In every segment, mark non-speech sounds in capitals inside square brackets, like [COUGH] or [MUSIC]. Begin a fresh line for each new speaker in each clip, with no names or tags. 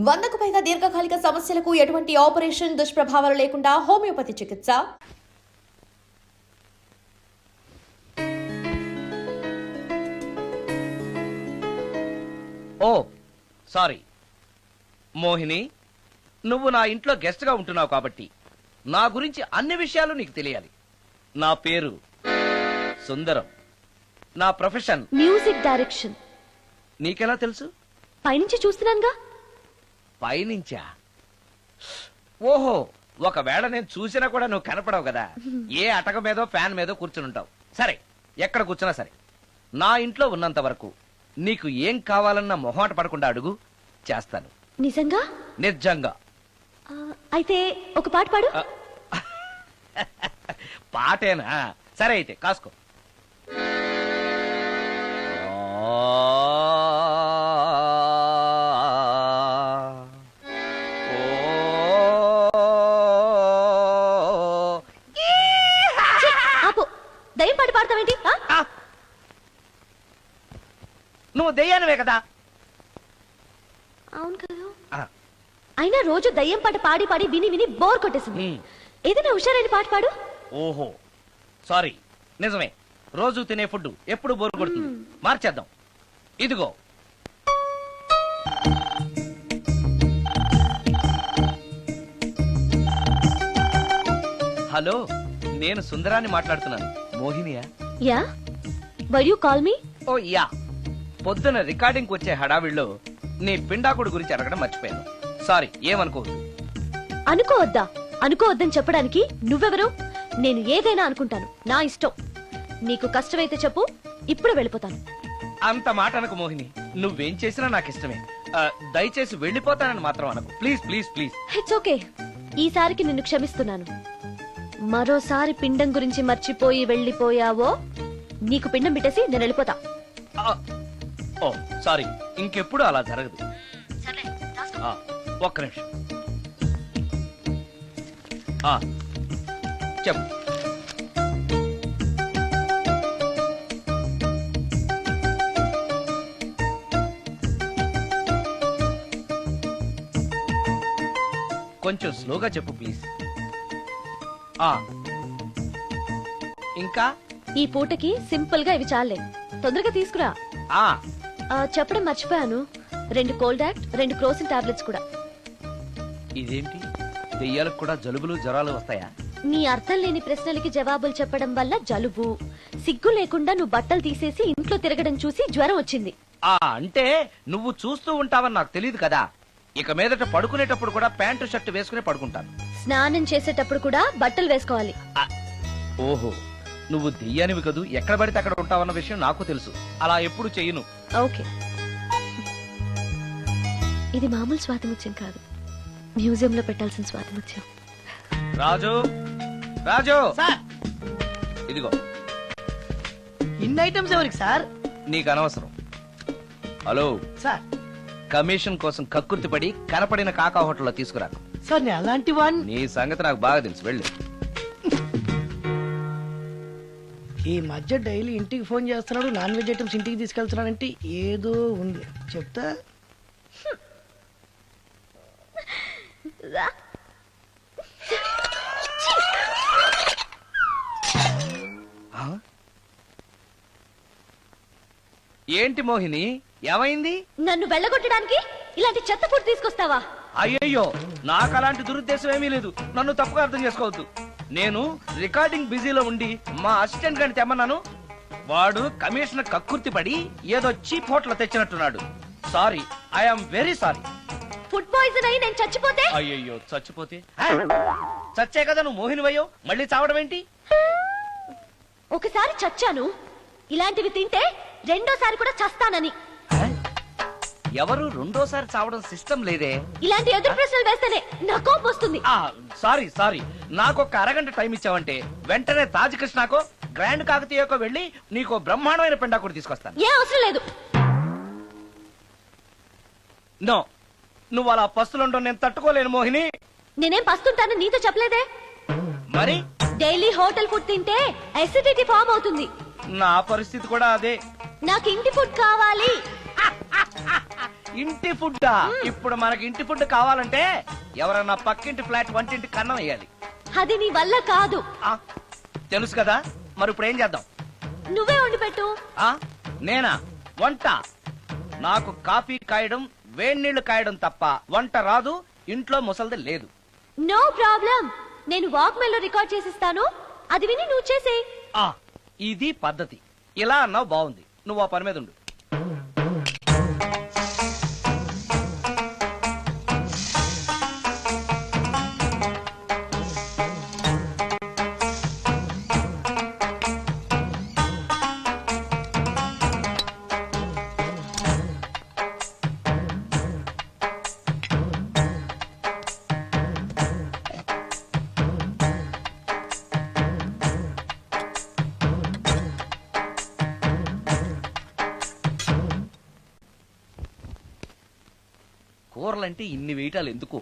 వందకు పైగా దీర్ఘకాలిక సమస్యలకు ఎటువంటి ఆపరేషన్ దుష్ప్రభావాలు లేకుండా హోమియోపతి చికిత్స.
ఓ సారీ. మోహిని నువ్వు నా ఇంట్లో గెస్ట్గా ఉంటున్నావు కాబట్టి నా గురించి అన్ని విషయాలు నీకు తెలియాలి. నా పేరు సుందరం. నా ప్రొఫెషన్
మ్యూజిక్ డైరెక్షన్.
నీకెలా తెలుసు?
పైనుంచి చూస్తున్నానుగా.
పైనుంచా? ఓహో ఒకవేళ నేను చూసినా కూడా నువ్వు కనపడవు కదా. ఏ అటక మీదో ఫ్యాన్ మీదో కూర్చుని ఉంటావు. సరే ఎక్కడ కూర్చున్నా సరే. నా ఇంట్లో ఉన్నంత వరకు నీకు ఏం కావాలన్న మొహాట పడకుండా అడుగు చేస్తాను.
నిజంగా?
నిజంగా.
ఆ, అయితే ఒక పాట పాడు.
పాటేనా? సరే అయితే కాసుకో. నువ్వు దెయ్యానివే కదా.
అవును కదా.
ఆ,
అయినా రోజు దయ్యం పాట పాడి పాడి విని విని బోర్ కొట్టేసింది. ఏదైనా హుషారైన పాట పాడు.
ఓహో. సారీ. నిజమే. రోజు తినే ఫుడ్ ఎప్పుడు బోరు కొడుతుంది. మార్చేద్దాం. ఇదిగో. హలో నేను సుందరాన్ని మాట్లాడుతున్నాను. మోహినియా?
Yeah? Why you call me
oh yeah. పొద్దున రికార్డింగ్ వచ్చే హడావిడిలో నీ పిండాకుడు గురించి అడగడం మర్చిపోయాను. సారీ ఏమనుకోవద్దు.
అనుకోవద్దా? అనుకోవద్దని చెప్పడానికి నువ్వెవరు? నేను ఏదైనా అనుకుంటాను. నా ఇష్టం. నీకు కష్టమైతే చెప్పు ఇప్పుడు వెళ్ళిపోతాను.
అంత మాట అనకు మోహిని. నువ్వేం చేసినా నాకు ఇష్టమే. ఆ, దయచేసి వెళ్ళిపోతానని మాత్రం అనకు. Please please please.
It's okay ఈసారికి నిన్ను క్షమిస్తున్నాను. మరోసారి పిండం గురించి మర్చిపోయి వెళ్ళిపోయావో నీకు పిండం పెట్టేసి నేను వెళ్ళిపోతా.
ఆ, ఓ సారీ ఇంకెప్పుడు అలా జరగదు. ఆ, ఒక్క నిమిషం. ఆ, చెప్పు. కొంచెం స్లోగా చెప్పు ప్లీజ్. ఆ. ఇంకా?
ఈ పూటకి సింపుల్గా ఇవి చాలే. తొందరగా తీసుకురా.
ఆ
ఆ, చెప్పడం మర్చిపోయాను. రెండు కోల్డ్ యాక్ట్ రెండు క్రోసిన్ టాబ్లెట్స్ కూడా.
ఇదేంటి? దెయ్యాలకు కూడా జలుబులు జ్వరాలు వస్తాయా?
నీ అర్థం లేని ప్రశ్నలకి జవాబులు చెప్పడం వల్ల జలుబు. సిగ్గు లేకుండా నువ్వు బట్టలు తీసేసి ఇంట్లో తిరగడం చూసి జ్వరం వచ్చింది.
ఆ అంటే నువ్వు చూస్తూ ఉంటావని నాకు తెలియదు కదా. ఇక మీదట పడుకునేటప్పుడు కూడా ప్యాంటు షర్ట్ వేసుకుని పడుకుంటాను.
స్నానం చేసేటప్పుడు కూడా బట్టలు వేసుకోవాలి.
ఓహో నువ్వు దెయ్యానివి కదూ. ఎక్కడ పడితే అక్కడ ఉంటావన్న విషయం నాకు తెలుసు. అలా ఎప్పుడు చెయ్యను
ఓకే. ఇది మామూలు స్వాతిముత్యం కాదు. మ్యూజియం లో పెట్టాల్సిన స్వాతిముత్యం.
రాజు? రాజు?
సార్!
ఇదిగో.
ఇన్ని ఐటమ్స్ ఎవరికి సార్?
నీకు అనవసరం. హలో.
సార్.
కమిషన్ కోసం కక్కుర్తి పడి కనపడిన కాకా హోటల్లో తీసుకురా.
సార్ నేను అలాంటి వాడిని
నీ సంగతి నాకు బాగా తెలుసు. వెళ్ళు.
ఈ మధ్య డైలీ ఇంటికి ఫోన్ చేస్తున్నాడు నాన్ వెజ్ ఐటమ్స్ ఇంటికి తీసుకెళ్తున్నాడంటే ఏదో ఉంది. చెప్తా?
ఏంటి మోహిని? ఏమైంది?
నన్ను వెళ్ళగొట్టడానికి ఇలాంటి చెత్త ఫుడ్ తీసుకొస్తావా?
అయ్యయ్యో నాకు అలాంటి దురుద్దేశం ఏమీ లేదు. నన్ను తప్పుగా అర్థం చేసుకోవద్దు. నేను రికార్డింగ్ బిజీలో ఉండి మా అసిస్టెంట్ గారిని తెమ్మన్నాను. వాడు కమిషనర్ కక్కుర్తి పడి ఏదో cheap hotel తెచ్చినట్టున్నాడు. Sorry I'm very sorry
food poison అయి నేను చచ్చిపోతే?
అయ్యయ్యో చచ్చిపోతే? చచ్చే కదా నువ్వు మోహినివయ్యో మళ్ళీ చావడం ఏంటి?
ఒకసారి చచ్చాను. ఇలాంటివి తింటే రెండోసారి కూడా చస్తానని?
ఎవరు రెండోసారి చావడం సిస్టం లేదే.
ఇలాంటి ఎదురు ప్రశ్నలు వేస్తేనే నా కోపం వస్తుంది.
ఆ సారీ సారీ. నాకు ఒక అరగంట టైం ఇచ్చావంటే వెంటనే తాజ్ కృష్ణాకో గ్రాండ్ కాకతీయకో వెళ్ళి నీకు బ్రహ్మాండమైన పెండాకుడు తీసుకొస్తాను.
ఏ అవసరం లేదు.
నో నువ్వు అలా పస్తులుండవు నేను తట్టుకోలేను మోహిని.
నేనేం పస్తుంటాను నీతో చెప్పలేదే?
మరి?
డైలీ హోటల్ ఫుడ్ తింటే అసిడిటీ ఫామ్ అవుతుంది.
నా పరిస్థితి కూడా అదే.
నాకు ఇంటి ఫుడ్ కావాలి. [LAUGHS]
ఇంటి ఫుడ్ ఇప్పుడు మనకి ఇంటి ఫుడ్ కావాలంటే ఎవరన్నా పక్కింటి ఫ్లాట్ వంటింటి కన్నం వేయాలి.
అది నీ వల్ల కాదు.
ఆ, తెలుసు కదా? మరి ఇప్పుడు ఏం చేద్దాం?
నువ్వే వండి పెట్టు.
ఆ నేనా? వంట. నాకు కాఫీ కాయడం వేడి నీళ్ళు కాయడం తప్ప వంట రాదు ఇంట్లో ముసల్ది లేదు.
No problem. నేను వాక్లో రికార్డ్ చేసిస్తాను. అది విని నువ్వు చేసే
ఆ ఇది పద్ధతి. ఇలా అన్నావు బాగుంది. నువ్వు ఆ పని మీద ఉండు. కూరలంటే ఇన్ని వేయటాలు ఎందుకు?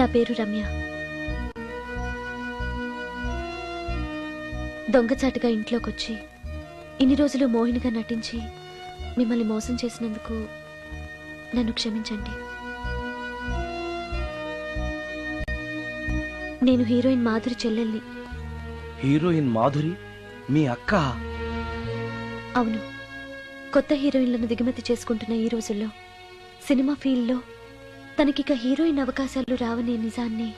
నా పేరు రమ్య. దొంగచాటుగా ఇంట్లోకొచ్చి ఇన్ని రోజులు మోహినిగా నటించి మిమ్మల్ని మోసం చేసినందుకు నన్ను క్షమించండి. నేను హీరోయిన్ మాధురి చెల్లెల్ని.
హీరోయిన్ మాధురి? మీ అక్క?
అవును. కొత్త హీరోయిన్లను దిగుమతి చేసుకుంటున్న ఈ రోజుల్లో సినిమా ఫీల్డ్లో తనకిక హీరోయిన్ అవకాశాలు రావనే నిజాన్ని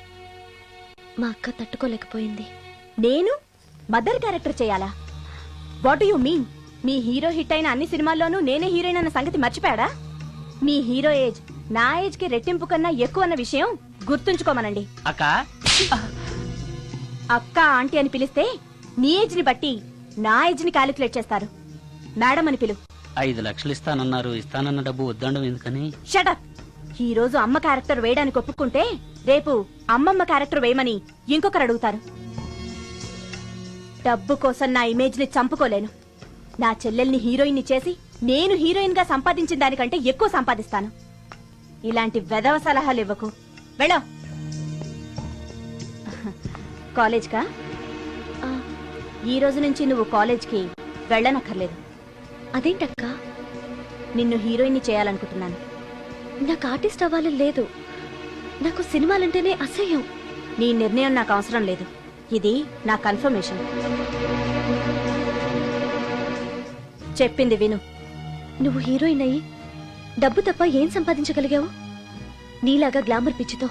మా అక్క తట్టుకోలేకపోయింది.
నేను? మదర్ క్యారెక్టర్ చేయాలా? వాట్ యు మీన్ మీ హీరో హిట్ అయిన అన్ని సినిమాల్లోనూ నేనే హీరోయిన్ అన్న సంగతి మర్చిపోయాడా? మీ హీరో ఏజ్ నా ఏజ్కి రెట్టింపు కన్నా ఎక్కువ అన్న విషయం గుర్తుంచుకోమనండి.
అక్క?
అక్క ఆంటీ అని పిలిస్తే నీ ఏజ్ని బట్టి నా ఏజ్ని క్యాలిక్యులేట్ చేస్తారు. మేడం అని పిలు.
ఐదు లక్షలు ఇస్తానన్నారు ఇస్తానన్న డబ్బు వద్దండం ఎందుకని?
షటప్ ఈ రోజు అమ్మ క్యారెక్టర్ వేయడానికి ఒప్పుకుంటే రేపు అమ్మమ్మ క్యారెక్టర్ వేయమని ఇంకొకరు అడుగుతారు. డబ్బు కోసం నా ఇమేజ్ని చంపుకోలేను. నా చెల్లెల్ని హీరోయిన్ని చేసి నేను హీరోయిన్గా సంపాదించిన దానికంటే ఎక్కువ సంపాదిస్తాను. ఇలాంటి వెధవ సలహాలు ఇవ్వకు. వెళ్ళో. కాలేజ్కా?
ఆ,
ఈ రోజు నుంచి నువ్వు కాలేజ్కి వెళ్ళనక్కర్లేదు.
అదేంటక్క?
నిన్ను హీరోయిన్ని చేయాలనుకుంటున్నాను.
నాకు ఆర్టిస్ట్ అవ్వాలని లేదు. నాకు సినిమాలంటేనే అసహ్యం.
నీ నిర్ణయం నాకు అవసరం లేదు. ఇది నా కన్ఫర్మేషన్. చెప్పింది విను.
నువ్వు హీరోయిన్ అయ్యి డబ్బు తప్ప ఏం సంపాదించగలిగావు? నీలాగా గ్లామర్ పిచ్చితో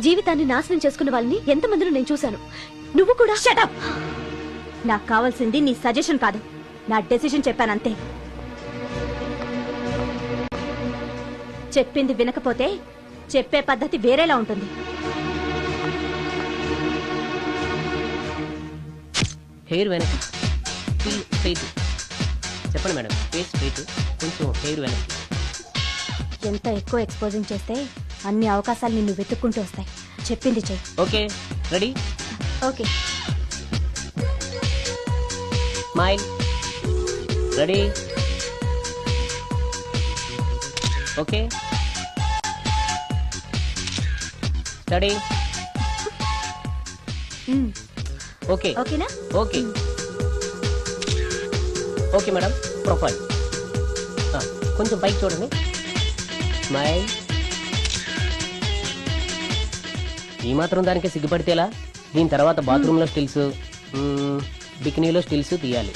జీవితాన్ని నాశనం చేసుకున్న వాళ్ళని ఎంతమందిలో నేను చూశాను? నువ్వు కూడా?
షటప్ నాకు కావాల్సింది నీ సజెషన్ కాదు. నా డెసిషన్ చెప్పానంతే చెప్పింది వినకపోతే చెప్పే పద్ధతి వేరేలా ఉంటుంది.
హెయిర్ వెనక్కి ఫుల్ స్ట్రైట్. చెప్పండి మేడం ఫేస్ స్ట్రైట్ కొంచెం హెయిర్ వెనక్కి.
ఎంత ఎక్కువ ఎక్స్పోజింగ్ చేస్తే అన్ని అవకాశాలు నిన్ను వెతుక్కుంటూ వస్తాయి. చెప్పింది చెయ్యి.
Okay ready?
Okay.
Smile. Ready? Okay. Steady okay
ఓకేనా
ఓకే ఓకే మేడం ప్రొఫైల్ కొంచెం పైకి చూడండి. స్మైల్ ఈ మాత్రం దానికి సిగ్గుపడితేలా? దీని తర్వాత బాత్రూంలో స్టిల్స్ బికినీలో స్టిల్స్ తీయాలి.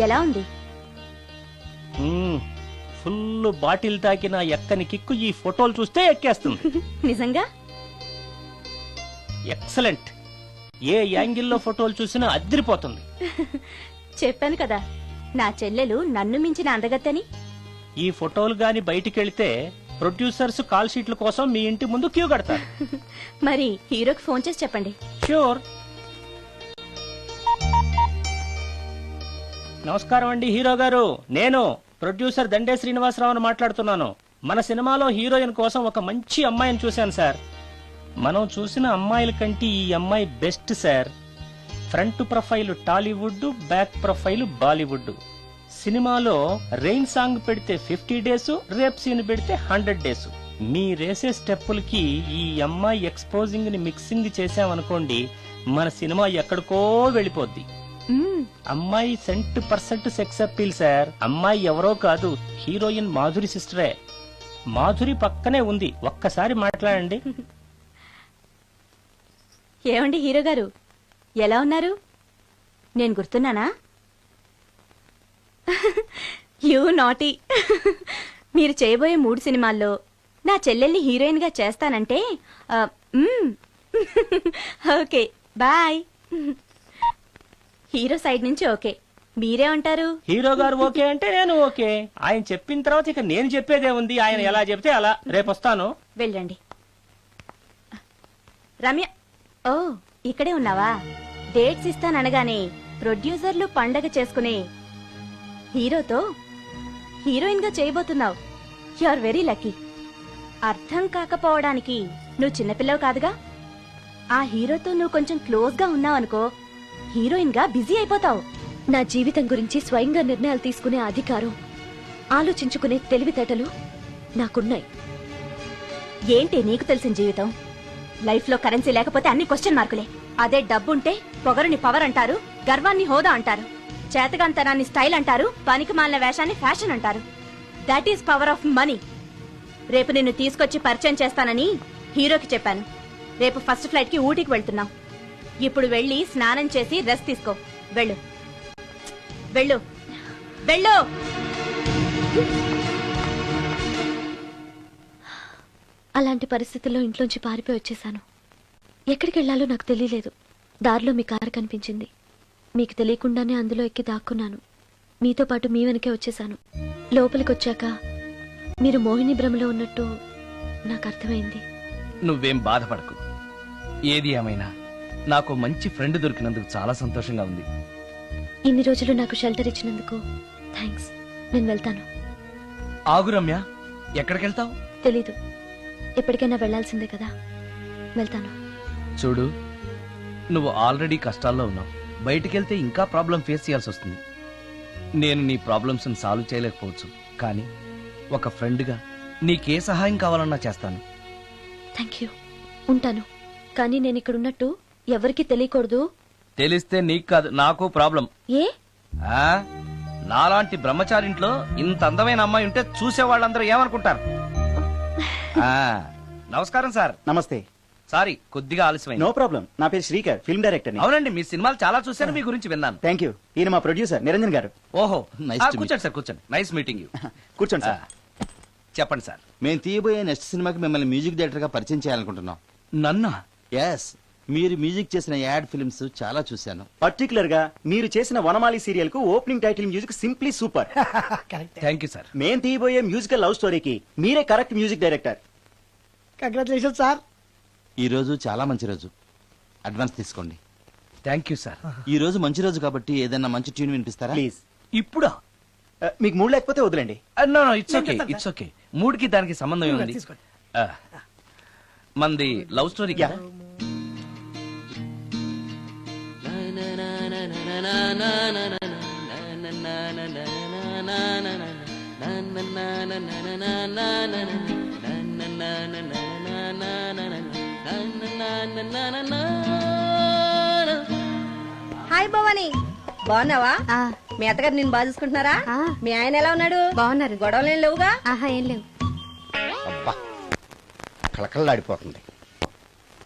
ఎలా ఉంది?
ఫుల్ బాటిల్ తాకిన ఎక్కని కిక్కు ఈ ఫోటోలు చూస్తే ఎక్కేస్తుంది. [LAUGHS]
నిజంగా?
ఎక్సలెంట్. ఏ యాంగిల్లో ఫోటోలు చూసినా అదిరిపోతుంది. [LAUGHS]
చెప్పాను కదా నా చెల్లెలు నన్ను మించిన అందగత్తని.
ఈ ఫోటోలు గాని బయటికెళ్తే ప్రొడ్యూసర్స్ కాల్ షీట్ల కోసం మీ ఇంటి ముందు క్యూ కడతారు. [LAUGHS]
మరి హీరోకి ఫోన్ చేసి చెప్పండి.
ష్యూర్ నమస్కారం అండి హీరో గారు. నేను ప్రొడ్యూసర్ దండే శ్రీనివాసరావుని మాట్లాడుతున్నాను. మన సినిమాలో హీరోయిన్ కోసం ఒక మంచి అమ్మాయిని చూశాను సార్. మనం చూసిన అమ్మాయిల కంటే ఈ అమ్మాయి best sir. Front profile Tollywood back profile Bollywood. సినిమాలో రెయిన్ సాంగ్ పెడితే ఫిఫ్టీ డేస్ రేప్ సీన్ పెడితే హండ్రెడ్ డేస్. మీరేసే స్టెప్పులకి ఈ అమ్మాయి ఎక్స్పోజింగ్ని మిక్సింగ్ చేసామనుకోండి మన సినిమా ఎక్కడికో వెళ్ళిపోద్ది. అమ్మాయి cent percent sex appeal sir. అమ్మాయి ఎవరో కాదు హీరోయిన్ మాధురి సిస్టరే. మాధురి పక్కనే ఉంది. ఒక్కసారి మాట్లాడండి. [LAUGHS]
ఏమండి హీరో గారు? ఎలా ఉన్నారు? నేను గుర్తున్నానా? [LAUGHS] You naughty. [LAUGHS] మీరు చేయబోయే మూడు సినిమాల్లో నా చెల్లెల్ని హీరోయిన్గా చేస్తానంటే. Okay bye. హీరో సైడ్ నుంచి ఓకే. మీరే ఉంటారు?
హీరో గారు ఓకే అంటే నేను ఓకే. ఆయన చెప్పిన తర్వాత ఇక నేను చెప్పేదే ఉంది. ఆయన ఎలా చెప్తే అలా. రేపు వస్తాను.
వెళ్ళండి. రమ్య ఓ ఇక్కడే ఉన్నావా? డేట్స్ ఇస్తాననగానే ప్రొడ్యూసర్లు పండగ చేసుకునే హీరోతో హీరోయిన్గా చేయబోతున్నావు. యు ఆర్ వెరీ లక్కీ అర్థం కాకపోవడానికి నువ్వు చిన్నపిల్లవు కాదుగా? ఆ హీరోతో నువ్వు కొంచెం క్లోజ్గా ఉన్నావు అనుకో హీరోయిన్గా బిజీ అయిపోతావు.
నా జీవితం గురించి స్వయంగా నిర్ణయాలు తీసుకునే అధికారం ఆలోచించుకునే తెలివితేటలు నాకున్నాయి.
ఏంటి నీకు తెలిసిన జీవితం? లైఫ్లో కరెన్సీ లేకపోతే అన్ని క్వశ్చన్ మార్కులే. అదే డబ్బుంటే పొగరుని పవర్ అంటారు గర్వాన్ని హోదా అంటారు చేతగాంతనాన్ని స్టైల్ అంటారు పనికి మాలిన వేషాన్ని ఫ్యాషన్ అంటారు. That is power of money. రేపు నిన్ను తీసుకొచ్చి పరిచయం చేస్తానని హీరోకి చెప్పాను. రేపు ఫస్ట్ ఫ్లైట్కి ఊటీకి వెళ్తున్నాం. ఇప్పుడు వెళ్ళి స్నానం చేసి రెస్ట్ తీసుకో. వెళ్ళు. వెళ్ళు. వెళ్ళు.
అలాంటి పరిస్థితుల్లో ఇంట్లోంచి పారిపోయి వచ్చేసాను. ఎక్కడికి వెళ్ళాలో నాకు తెలియలేదు. దారిలో మీ కారు కనిపించింది. మీకు తెలియకుండానే అందులో ఎక్కి దాక్కున్నాను. మీతో పాటు మీ వెనకే వచ్చేసాను. లోపలికి వచ్చాక మీరు మోహిని భ్రమలో ఉన్నట్టు నాకు అర్థమైంది.
నువ్వేం బాధపడకు. ఏది ఏమైనా నాకు మంచి ఫ్రెండ్ దొరికినందుకు చాలా సంతోషంగా ఉంది.
ఇన్ని రోజులు నాకు షెల్టర్ ఇచ్చినందుకు థ్యాంక్స్ నేను వెళ్తాను.
ఆగు రమ్య ఎక్కడికి వెళ్తావు
తెలీదు. ఎప్పటికైనా వెళ్ళాల్సిందే కదా. వెళ్తాను.
చూడు నువ్వు ఆల్రెడీ కష్టాల్లో ఉన్నావు. బయటికెళ్తే ఇంకా ప్రాబ్లం ఫేస్ చేయాల్సి వస్తుంది. నేను నీ ప్రాబ్లమ్స్ సాల్వ్ చేయలేకపోవచ్చు. కానీ ఒక ఫ్రెండ్గా నీకే సహాయం కావాలన్నా చేస్తాను.
థ్యాంక్ యూ ఉంటాను. కానీ నేను ఇక్కడ ఉన్నట్టు ఎవరికీ తెలియకూడదు?
తెలిస్తే నీకు కాదు నాకు ప్రాబ్లం.
ఏ?
ఆ? నాలాంటి బ్రహ్మచారింట్లో ఇంత అందమైన అమ్మాయి ఉంటే చూసే వాళ్ళందరూ ఏమనుకుంటారు? [LAUGHS] ఆ, నమస్కారం సార్.
నమస్తే.
సారీ కొద్దిగా ఆలస్యమైంది.
No problem. నా పేరు శ్రీకర్ ఫిల్మ్ డైరెక్టర్
అవునండి మీ సినిమాలు చాలా చూశాను మీ గురించి విన్నాను.
Thank you. ఈయన మా ప్రొడ్యూసర్ నిరంజన్ గారు.
ఓహో
Nice
ఆ,
to meet
కూర్చోండి సార్ కూర్చోండి. నైస్ మీటింగ్ యూ
కూర్చోండి సార్.
చెప్పండి సార్.
మేము తీయబోయే నెక్స్ట్ సినిమాకి మిమ్మల్ని మ్యూజిక్ డైరెక్టర్గా పరిచయం చేయాలనుకుంటున్నాం.
నన్నా?
ఎస్ మీరు మ్యూజిక్ చేసిన యాడ్ ఫిల్మ్స్ చాలా చూశాను.
పర్టికులర్గా మీరు చేసిన Vanamali సీరియల్కు opening title music simply super.
Correct.
Thank you sir
మేం తీయబోయే మ్యూజికల్ లవ్ స్టోరీకి మీరే correct music director.
Congratulation sir
ఈ రోజు చాలా మంచి రోజు. అడ్వాన్స్ తీసుకోండి.
థ్యాంక్ యూ సార్
ఈ రోజు మంచి రోజు కాబట్టి ఏదైనా మంచి ట్యూన్ వినిపిస్తారా?
ప్లీజ్
ఇప్పుడా?
మీకు మూడు లేకపోతే వదిలేండి.
No no it's okay it's okay మూడుకి దానికి సంబంధం ఏముంది. ఆ, మంది లవ్ స్టోరీ కదా?
హాయ్ భవాని. బాగున్నావా? మీ అత్తగారు నిన్ను బాగా చూసుకుంటున్నారా? మీ ఆయన ఎలా ఉన్నాడు? బాగున్నారు. గొడవలు ఏం లేవుగా? ఆహా ఏం లేవు.
అబ్బా కళకళలాడిపోతుంది.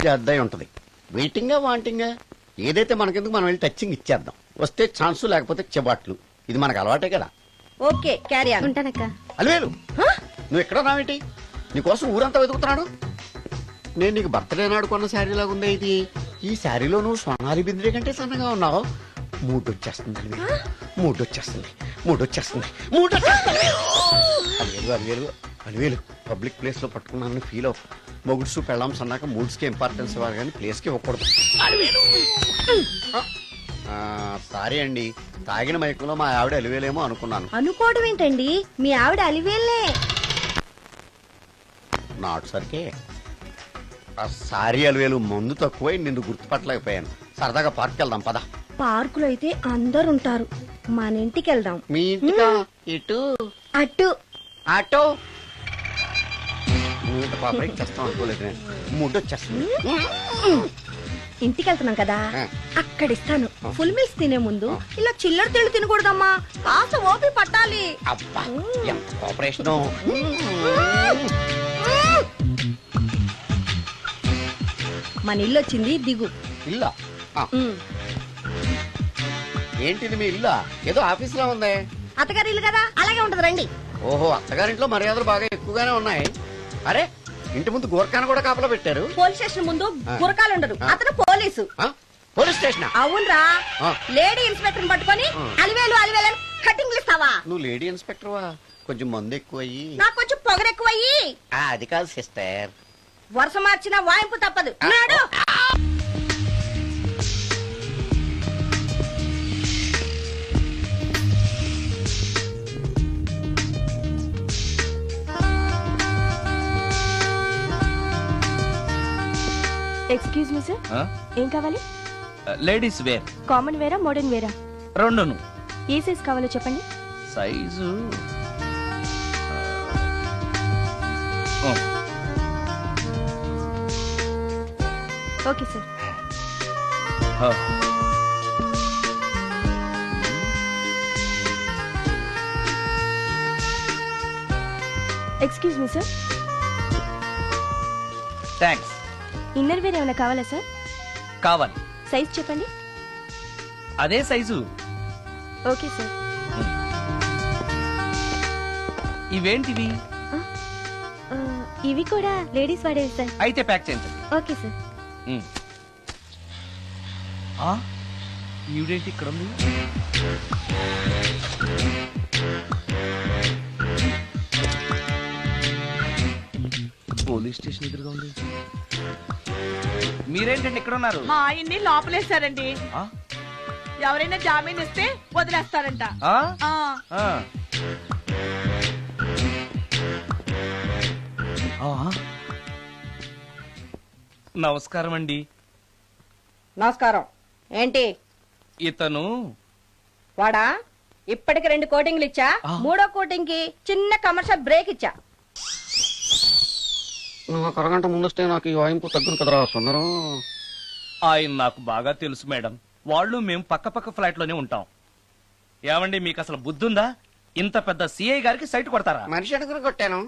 అద్దై ఉంటది. వెయిటింగా వాంటింగా ఏదైతే మనకెందుకు మనం వెళ్ళి టచ్చింగ్ ఇచ్చేద్దాం. వస్తే ఛాన్సు లేకపోతే చెబాట్లు. ఇది మనకు అలవాటే కదా.
Okay carry on.
ఉంటానక్క.
అలివేలు నువ్వు ఎక్కడ రావేంటి నీకోసం ఊరంతా వెతుకుతున్నాడు. నేను నీకు బర్త్డే నాడు కొన్న శారీ లాగా ఉందే ఇది? ఈ శారీలో నువ్వు సోనాలి బింద్రే కంటే సన్నగా ఉన్నావు. మూడు వచ్చేస్తుంది అలివేలు. మూడు వచ్చేస్తుంది మూడు వచ్చేస్తుంది మూడు వచ్చేస్తుంది అలివేలు అలివేలు అలివేలు పబ్లిక్ ప్లేస్లో పట్టుకున్నానని ఫీల్ అవు మొగుడ్సు పెళ్ళాంస్ అన్నాక మూడ్స్కి ఇంపార్టెన్స్ ఇవ్వాలి కానీ ప్లేస్కి ఇవ్వకూడదు సారీ అండి. తాగిన మైకంలో మా ఆవిడ ఎలివేలేమో అనుకున్నాను.
అనుకోవడం ఏంటండి? మీ ఆవిడ అలివేలే.
నాటు సరికే. సారీ అలివేలు మందు తక్కువై నిన్ను గుర్తుపట్టలేకపోయాను. సరదాగా పార్క్ వెళ్దాం పద.
పార్కులో అయితే అందరు ఉంటారు మన ఇంటికి వెళ్దాం.
మీ ఇంటికా? ఇటు?
అటు.
ఇంత పాప చేస్తాం అనుకోలేదు నేను ముడ్డు వచ్చేస్తుంది
ఇంటికి వెళ్తున్నాం కదా. అక్కడ ఇస్తాను ఫుల్ మీల్స్ తినే ముందు ఇలా చిల్లర తెళ్ళు తినకూడదమ్మా. కాస్త ఓపి పట్టాలి.
అబ్బా ఎంత కోఆపరేషన్
మన ఇల్లు వచ్చింది దిగు.
ఇల్లా. ఏంటిది మీ ఇల్లా? ఏదో ఆఫీస్లో ఉంది.
అత్తగారి ఇల్లు కదా? అలాగే ఉంటది రండి.
ఓహో అత్తగారింట్లో మర్యాదలు బాగా ఎక్కువగానే ఉన్నాయి. అరే ఇంటి ముందు గోర్ఖాన కూడా కాపలా పెట్టారు.
పోలీస్ స్టేషన్ ముందు. గురకాలు ఉండరు. అతను పోలీసు.
ఆ? Police station?
అవునరా.
ఆ.
లేడీ ఇన్స్పెక్టర్ పట్టుకొని. అలివేలు అలివేలు కటింగ్లు ఇస్తావా
నువ్వు లేడీ ఇన్స్పెక్టర్ వా కొంచెం మందు ఎక్కువయ్యి.
నాకు కొంచెం పొగరెక్కువయ్యి.
ఆ, అది కాదు సిస్టర్.
వరుస మార్చిన వాయింపు తప్పదు. నాడు. ఎక్స్క్యూజ్ మీ సార్ ఏం కావాలి?
లేడీస్ వేర్
కామన్ వేరా మోడర్న్ వేరా
రెండును.
ఏ సైజ్ కావాలో చెప్పండి?
Size
okay sir. Excuse me sir
thanks
inner wear ఏమైనా కావాలా సార్?
కావాలి.
సైజ్ చెప్పండి.
అదే సైజు.
Okay sir.
ఇవేంటివి?
ఆ, ఇవి కూడా లేడీస్ వాడేవి సార్.
అయితే ప్యాక్ చేయించండి.
Okay sir.
ఉమ్. ఆ? ఈవిడేంటి ఇక్కడ ఉంది? పోలీస్ స్టేషన్ ఎదురుగా ఉంది. మీరేంటండి ఇక్కడ ఉన్నారు?
మా ఆయన్ని లోపలేశారండి.
ఆ?
ఎవరైనా జామీన్ ఇస్తే వదిలేస్తారంట.
ఆ?
ఆ.
ఆ. ఆ? నమస్కారం అండి.
నమస్కారం. ఏంటి?
ఇతను?
వాడా? ఇప్పటికి రెండు కోటింగ్లు ఇచ్చా?
ఆ.
మూడో కోటింగ్కి చిన్న కమర్షియల్ బ్రేక్ ఇచ్చా?
నువ్వు ఒక అరగంట ముందొస్తే నాకు ఈ వాయింపు తగ్గును కదరా సుందరం.
ఆయన నాకు బాగా తెలుసు మేడం. వాళ్ళు మేము పక్క పక్క ఫ్లాట్లోనే ఉంటాం. ఏమండి మీకు అసలు బుద్ధుందా? ఇంత పెద్ద సిఐ గారికి సైట్ కొడతారా?
మనిషి అడుగురు కొట్టాను?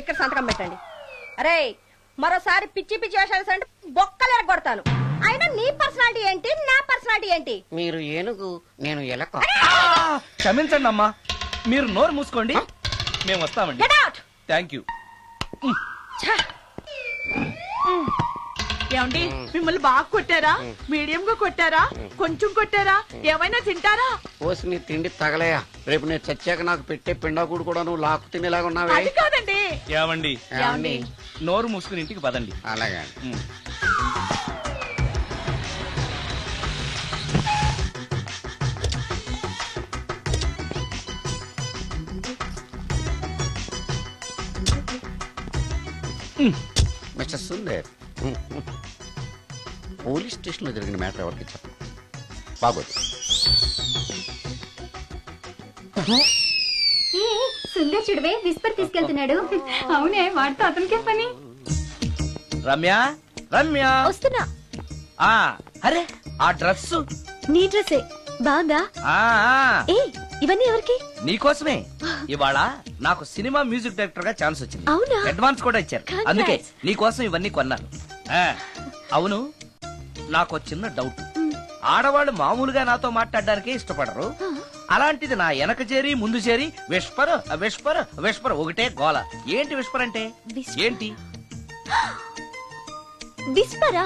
ఇక్కడ సంతకం పెట్టండి. అరే మరోసారి పిచ్చి పిచ్చి వేషాలు అంటే బొక్కలు ఎరగొడతాను. అయినా నీ పర్సనాలిటీ ఏంటి నా పర్సనాలిటీ ఏంటి?
మీరు ఏనుగు నేను ఎలక!
క్షమించండి అమ్మా మీరు నోరు మూసుకోండి. మేము వస్తామండి.
గెట్ అవుట్
థ్యాంక్ యూ
ఏమండి? మిమ్మల్ని బాగా కొట్టారా? మీడియం గా కొట్టారా? కొంచెం కొట్టారా? ఏమైనా తింటారా?
పోసి నీ తిండి తగలయా రేపు నేను చచ్చాక నాకు పెట్టే పిండాకుడు కూడా నువ్వు లాక్కు తినేలాగా ఉన్నావే.
అది కాదండి.
ఏమండి?
ఏమండి?
నోరు మూసుకుని ఇంటికి పదండి.
అలాగే
ఉమ్.
మిస్టర్ సుందర్. పోలీస్ స్టేషన్లో జరిగిన మ్యాటర్ ఎవరికి చెప్పు? బాగోదు.
సుందర్ చూడవే విస్పర్ తీసుకెళ్తున్నాడు. అవునే వాడితో అతనికే పని.
రమ్య రమ్య.
వస్తున్నా.
ఆ అరే ఆ డ్రెస్
నీ డ్రెస్సే. బాగుందా?
ఆ ఆ,
ఏ ఇవన్నీ ఎవరికి?
నీకోసమే. ఇవాళ నాకు సినిమా మ్యూజిక్ డైరెక్టర్గా ఛాన్స్ వచ్చింది.
అవునా?
అడ్వాన్స్ కూడా ఇచ్చారు.
Congrats.
అందుకే నీకోసం ఇవన్నీ కొన్నాను. ఆ, అవును నాకు చిన్న డౌట్. ఆడవాళ్ళు మామూలుగా నాతో మాట్లాడడానికే ఇష్టపడరు. అలాంటిది నా వెనక చేరి ముందు చేరి విష్పర్ విష్పర్ విష్పర్ ఒకటే గోల. ఏంటి విష్పర్ అంటే?
Whisper?
ఏంటి?
విస్పరా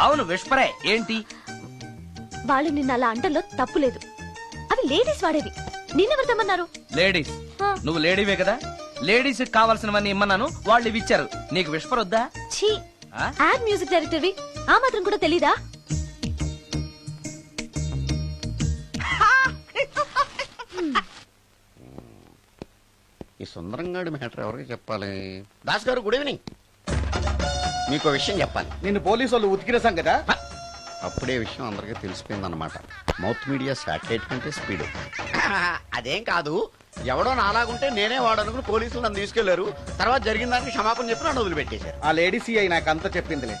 అవును విష్పరే. ఏంటి?
వాళ్ళు నిన్న అలా అంటలో తప్పు లేదు అవి లేడీస్ వాడేవి. నిన్నెవరు తెమ్మన్నారు?
లేడీస్.
ఆ.
నువ్వు లేడీవే కదా? లేడీస్ కావాల్సినవన్నీ ఇమ్మన్నాను. వాళ్ళు ఇవి ఇచ్చారు. నీకు విష్పర్ వద్దా?
ఛీ.
ఆ?
యాడ్ మ్యూజిక్ డైరెక్టర్వి. ఆ మాత్రం కూడా తెలీదా?
ఈ సుందరంగాడి మ్యాటర్ ఎవరికి చెప్పాలి? దాస్ గారు గుడ్ ఈవినింగ్ మీకు విషయం చెప్పాలి.
నిన్ను పోలీసు వాళ్ళు ఉతికిరేసాం కదా
అప్పుడే విషయం అందరికీ తెలిసిపోయిందన్నమాట. మౌత్ మీడియా శాటిలైట్ కంటే స్పీడ్. అదేం కాదు. ఎవడో నాలాగుంటే నేనే వాడనుకుని పోలీసులు నన్ను తీసుకెళ్ళారు. తర్వాత జరిగిన దానికి క్షమాపణ చెప్పి నన్ను వదిలిపెట్టేశారు.
ఆ లేడీ సిఐ నాకు అంతా చెప్పిందిలే.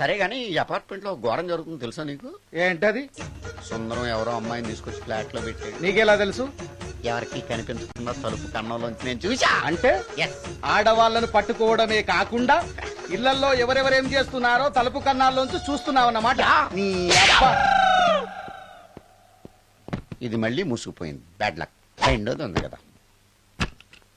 సరే గానీ ఈ అపార్ట్మెంట్లో ఘోరం జరుగుతుంది తెలుసా నీకు?
ఏంటది?
సుందరం ఎవరో అమ్మాయిని తీసుకొచ్చి ఫ్లాట్లో పెట్టాడు
నీకెలా తెలుసు?
ఎవరికి కనిపించకుండా తలుపు కన్నంలోంచి నేను చూసా
అంటే?
Yes.
ఆడవాళ్ళను పట్టుకోవడమే కాకుండా ఇళ్ళలో ఎవరెవరేం చేస్తున్నారో తలుపు కన్నాల్లోంచి చూస్తున్నావన్నమాట. నీ అబ్బా.
ఇది మళ్ళీ మూసుకుపోయింది. బ్యాడ్ లక్ రెండోది ఉంది కదా.